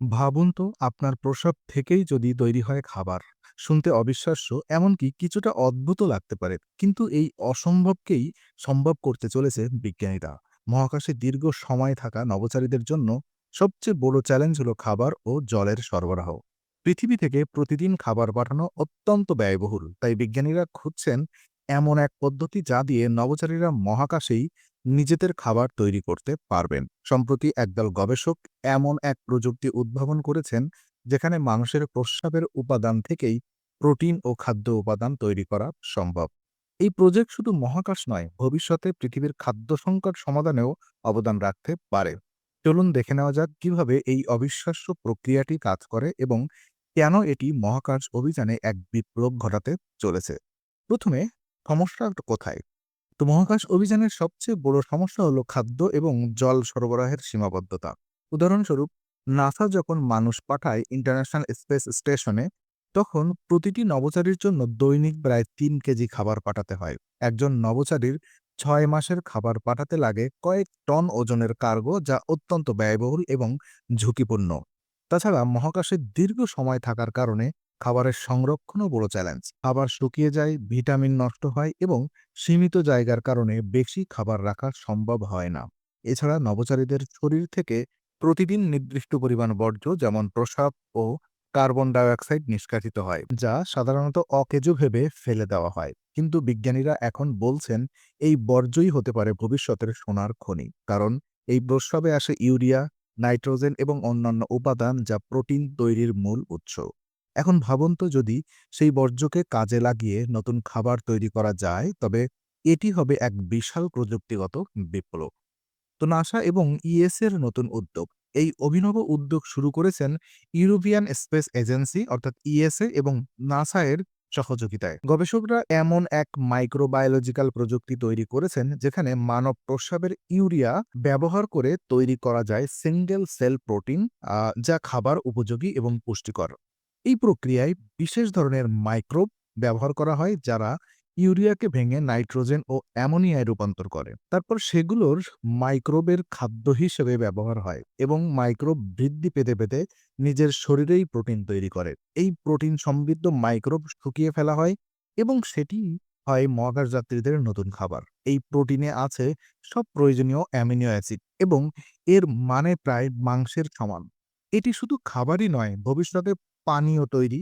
ভাবুন তো, আপনার প্রস্রাব থেকেই যদি তৈরি হয় খাবার। শুনতে অবিশ্বাস্য, এমনকি কিছুটা অদ্ভুত লাগতে পারে। কিন্তু এই অসম্ভবকেই সম্ভব করতে চলেছে বিজ্ঞানীরা। মহাকাশে দীর্ঘ সময় থাকা নবচারীদের জন্য সবচেয়ে বড় চ্যালেঞ্জ হলো খাবার ও জলের সরবরাহ। পৃথিবী থেকে প্রতিদিন খাবার পাঠানো অত্যন্ত ব্যয়বহুল। তাই বিজ্ঞানীরা খুঁজছেন এমন এক পদ্ধতি যা দিয়ে নবচারীরা মহাকাশেই নিজেদের খাবার তৈরি করতে পারবেন। সম্প্রতি একদল গবেষক এমন এক প্রযুক্তি উদ্ভাবন করেছেন, যেখানে মানুষের প্রস্রাবের উপাদান থেকেই প্রোটিন ও খাদ্য উপাদান তৈরি করা সম্ভব। এই প্রজেক্ট শুধু মহাকাশ নয়, ভবিষ্যতে পৃথিবীর খাদ্য সংকট সমাধানেও অবদান রাখতে পারে। চলুন দেখে নেওয়া যাক কীভাবে এই অবিশ্বাস্য প্রক্রিয়াটি কাজ করে এবং কেন এটি মহাকাশ অভিযানে এক বিপ্লব ঘটাতে চলেছে। প্রথমে সমস্যা কোথায়? তো মহাকাশ অভিযানের সবচেয়ে বড় সমস্যা হলো খাদ্য এবং জল সরবরাহের সীমাবদ্ধতা। উদাহরণস্বরূপ, নাসা যখন মানুষ পাঠায় ইন্টারন্যাশনাল স্পেস স্টেশনে, তখন প্রতিটি নবচারীর জন্য দৈনিক প্রায় তিন কেজি খাবার পাঠাতে হয়। একজন নবচারীর ছয় মাসের খাবার পাঠাতে লাগে কয়েক টন ওজনের কার্গো যা অত্যন্ত ব্যয়বহুল এবং ঝুঁকিপূর্ণ। তাছাড়া মহাকাশে দীর্ঘ সময় থাকার কারণে খাবারের সংরক্ষণও বড় চ্যালেঞ্জ খাবার শুকিয়ে যায় ভিটামিন নষ্ট হয় এবং সীমিত জায়গার কারণে বেশি খাবার রাখা সম্ভব হয় না। এছাড়া নভোচারীদের শরীর থেকে প্রতিদিন নির্দিষ্ট পরিমাণ বর্জ্য, যেমন প্রস্রাব ও কার্বন ডাইঅক্সাইড নিষ্কাশিত হয়, যা সাধারণত অকেজো ভেবে ফেলে দেওয়া হয়। কিন্তু বিজ্ঞানীরা এখন বলছেন, এই বর্জ্যই হতে পারে ভবিষ্যতের সোনার খনি, কারণ এই প্রস্রাবে আসে ইউরিয়া, নাইট্রোজেন এবং অন্যান্য উপাদান যা প্রোটিন তৈরির মূল উৎস। এখন ভাবুন তো যদি সেই বর্জ্যকে কাজে লাগিয়ে নতুন খাবার তৈরি করা যায়, তবে এটি হবে এক বিশাল প্রযুক্তিগত বিপ্লব। তো নাসা এবং ইএস এর নতুন উদ্যোগ, এই অভিনব উদ্যোগ শুরু করেছেন ইউরোপিয়ান স্পেস এজেন্সি অর্থাৎ ইএসএ এবং নাসা এর সহযোগিতায়। গবেষকরা এমন এক মাইক্রোবায়োলজিক্যাল প্রযুক্তি তৈরি করেছেন, যেখানে মানব প্রস্রাবের ইউরিয়া ব্যবহার করে তৈরি করা যায় সিঙ্গেল সেল প্রোটিন যা খাবার উপযোগী এবং পুষ্টিকর। এই প্রক্রিয়ায় বিশেষ ধরনের মাইক্রোব ব্যবহার করা হয়, যারা ইউরিয়াকে ভেঙে নাইট্রোজেন ও অ্যামোনিয়ায় রূপান্তর করে। তারপর সেগুলোর মাইক্রোবের খাদ্য হিসেবে ব্যবহার হয় এবং মাইক্রোব বৃদ্ধি পেতে পেতে নিজের শরীরেই প্রোটিন তৈরি করে। এই প্রোটিন সমৃদ্ধ মাইক্রোব শুকিয়ে ফেলা হয় এবং সেটি হয় মহাকাশ যাত্রীদের নতুন খাবার। এই প্রোটিনে আছে সব প্রয়োজনীয় অ্যামিনো অ্যাসিড এবং এর মানে প্রায় মাংসের সমান। এটি শুধু খাবারই নয়, ভবিষ্যতে পানীয় তৈরি,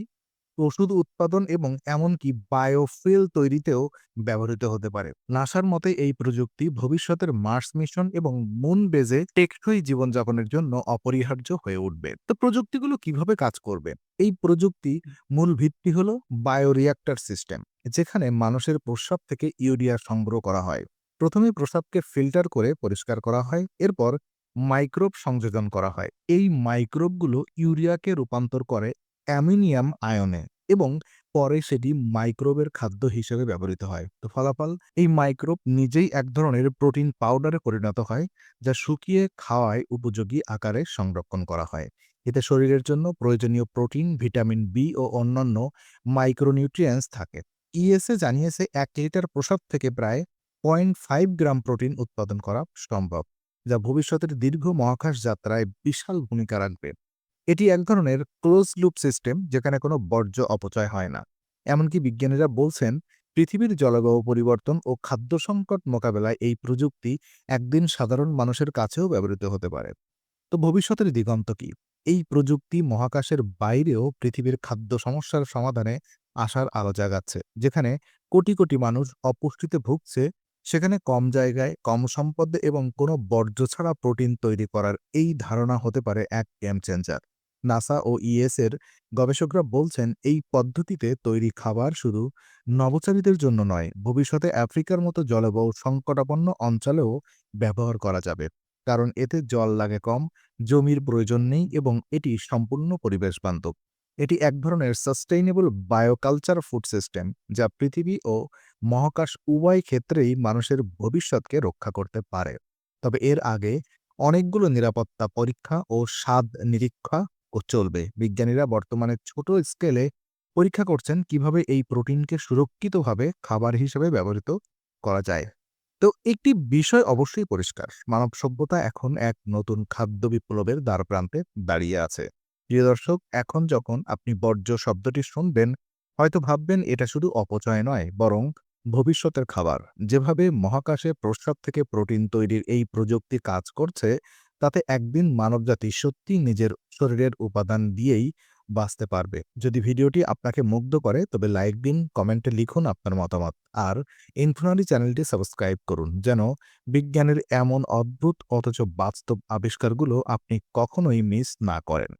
ওষুধ উৎপাদন এবং এমনকি বায়োফিল তৈরিতেও ব্যবহৃত হতে পারে। নাসার মতে এই প্রযুক্তি ভবিষ্যতের মার্স মিশন এবং মুন বেজে টেকসই জীবনযাপনের জন্য অপরিহার্য হয়ে উঠবে। তো প্রযুক্তিগুলো কীভাবে কাজ করবে? এই প্রযুক্তি মূল ভিত্তি হলো বায়োরিয়াক্টর সিস্টেম যেখানে মানুষের প্রস্রাব থেকে ইউরিয়া সংগ্রহ করা হয়। প্রথমে প্রস্রাবকে ফিল্টার করে পরিষ্কার করা হয়, এরপর মাইক্রোব সংযোজন করা হয়। এই মাইক্রোবগুলো ইউরিয়াকে রূপান্তর করে অ্যামিনিয়াম আয়নে এবং পরে সেটি মাইক্রোবের খাদ্য হিসেবে ব্যবহৃত হয়। তো ফলাফল, এই মাইক্রোব নিজেই এক ধরনের প্রোটিন পাউডারে পরিণত হয়, যা শুকিয়ে খাওয়ায় উপযোগী আকারে সংরক্ষণ করা হয়। এতে শরীরের জন্য প্রয়োজনীয় প্রোটিন, ভিটামিন বি ও অন্যান্য মাইক্রোনিউট্রিয়েন্টস থাকে। ইএসএ জানিয়েছে এক লিটার প্রসাদ থেকে প্রায় পয়েন্ট ফাইভ গ্রাম প্রোটিন উৎপাদন করা সম্ভব, যা ভবিষ্যতের দীর্ঘ মহাকাশ যাত্রায় বিশাল ভূমিকা রাখবে। এটি এক ধরনের ক্লোজ লুপ সিস্টেম যেখানে কোনো বর্জ্য অপচয় হয় না। এমনকি বিজ্ঞানীরা বলছেন, পৃথিবীর জলবায়ু পরিবর্তন ও খাদ্য সংকট মোকাবেলায় এই প্রযুক্তি একদিন সাধারণ মানুষের কাছেও ব্যবহৃত হতে পারে। তো ভবিষ্যতের দিগন্ত কি? এই প্রযুক্তি মহাকাশের বাইরেও পৃথিবীর খাদ্য সমস্যার সমাধানে আসার আলো জাগাচ্ছে, যেখানে কোটি কোটি মানুষ অপুষ্টিতে ভুগছে, সেখানে কম জায়গায়, কম সম্পদ এবং কোনো বর্জ্য ছাড়া প্রোটিন তৈরি করার এই ধারণা হতে পারে এক গেম চেঞ্জার নাসা ও ইএস এর গবেষকরা বলছেন, এই পদ্ধতিতে তৈরি খাবার শুধু নভোচারীদের জন্য নয়, ভবিষ্যতে আফ্রিকার মতো জলবায়ু সংকটাপন্ন অঞ্চলেও ব্যবহার করা যাবে। কারণ এতে জল লাগে কম, জমির প্রয়োজন নেই এবং এটি সম্পূর্ণ পরিবেশ বান্ধব। এটি এক ধরনের সাস্টেইনেবল বায়োকালচার ফুড সিস্টেম যা পৃথিবী ও মহাকাশ উভয় ক্ষেত্রেই মানুষের ভবিষ্যৎকে রক্ষা করতে পারে। তবে এর আগে অনেকগুলো নিরাপত্তা পরীক্ষা ও স্বাদ নিরীক্ষা চলবে। বিজ্ঞানীরা বর্তমানে ছোট স্কেলে পরীক্ষা করছেন কীভাবে এই প্রোটিনকে সুরক্ষিতভাবে খাবার হিসেবে ব্যবহৃত করা যায়। তো একটি বিষয় অবশ্যই পরিষ্কার, মানব সভ্যতা এখন এক নতুন খাদ্য বিপ্লবের দ্বারপ্রান্তে দাঁড়িয়ে আছে। প্রিয় দর্শক, এখন যখন আপনি বর্জ্য শব্দটি শুনবেন, হয়তো ভাববেন এটা শুধু অপচয় নয়, বরং ভবিষ্যতের খাবার। যেভাবে মহাকাশে প্রস্রাব থেকে প্রোটিন তৈরির এই প্রযুক্তি কাজ করছে তাতে একদিন মানবজাতি সত্যি নিজের শরীরের উপাদান দিয়েই বাঁচতে পারবে। যদি ভিডিওটি আপনাকে মুগ্ধ করে, তবে লাইক দিন, কমেন্টে লিখুন আপনার মতামত। আর ইনফোনারি চ্যানেলটি সাবস্ক্রাইব করুন, যেন বিজ্ঞানের এমন অদ্ভুত অথচ বাস্তব আবিষ্কারগুলো আপনি কখনোই মিস না করেন।